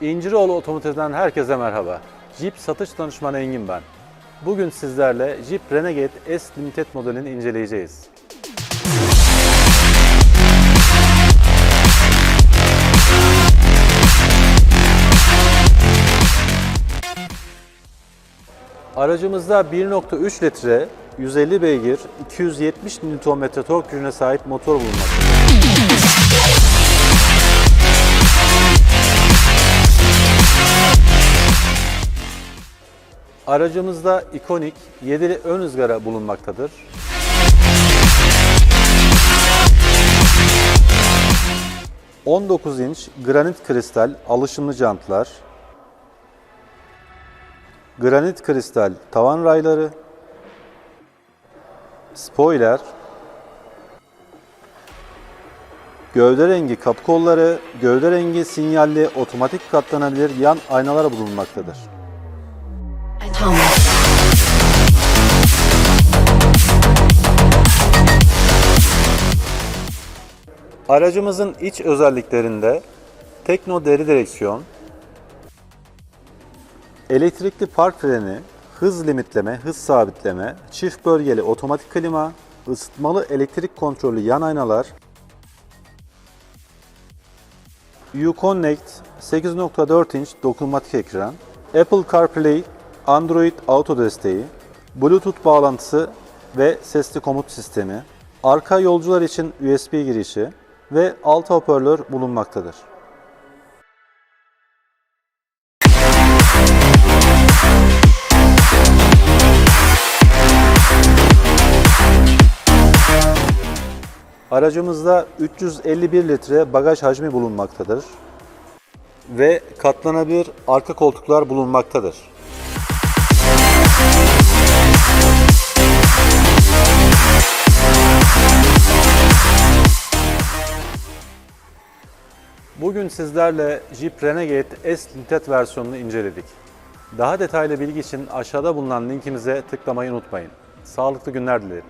İnciroğlu Otomotiv'den herkese merhaba. Jeep satış danışmanı Engin ben. Bugün sizlerle Jeep Renegade S Limited modelini inceleyeceğiz. Aracımızda 1.3 litre, 150 beygir, 270 Nm tork gücüne sahip motor bulunmaktadır. Aracımızda ikonik 7'li ön ızgara bulunmaktadır. ...19 inç granit kristal alışımlı jantlar... ...granit kristal tavan rayları... ...spoiler... ...gövde rengi kapı kolları... ...gövde rengi sinyalli otomatik katlanabilir yan aynalar bulunmaktadır. Aracımızın iç özelliklerinde Tekno deri direksiyon, elektrikli park freni, hız limitleme, hız sabitleme, çift bölgeli otomatik klima, ısıtmalı elektrik kontrollü yan aynalar, Uconnect 8.4 inç dokunmatik ekran, Apple CarPlay, Android Auto desteği, Bluetooth bağlantısı ve sesli komut sistemi, arka yolcular için USB girişi ve alt hoparlör bulunmaktadır. Aracımızda 351 litre bagaj hacmi bulunmaktadır ve katlanabilir arka koltuklar bulunmaktadır. Bugün sizlerle Jeep Renegade S Limited versiyonunu inceledik. Daha detaylı bilgi için aşağıda bulunan linkimize tıklamayı unutmayın. Sağlıklı günler dilerim.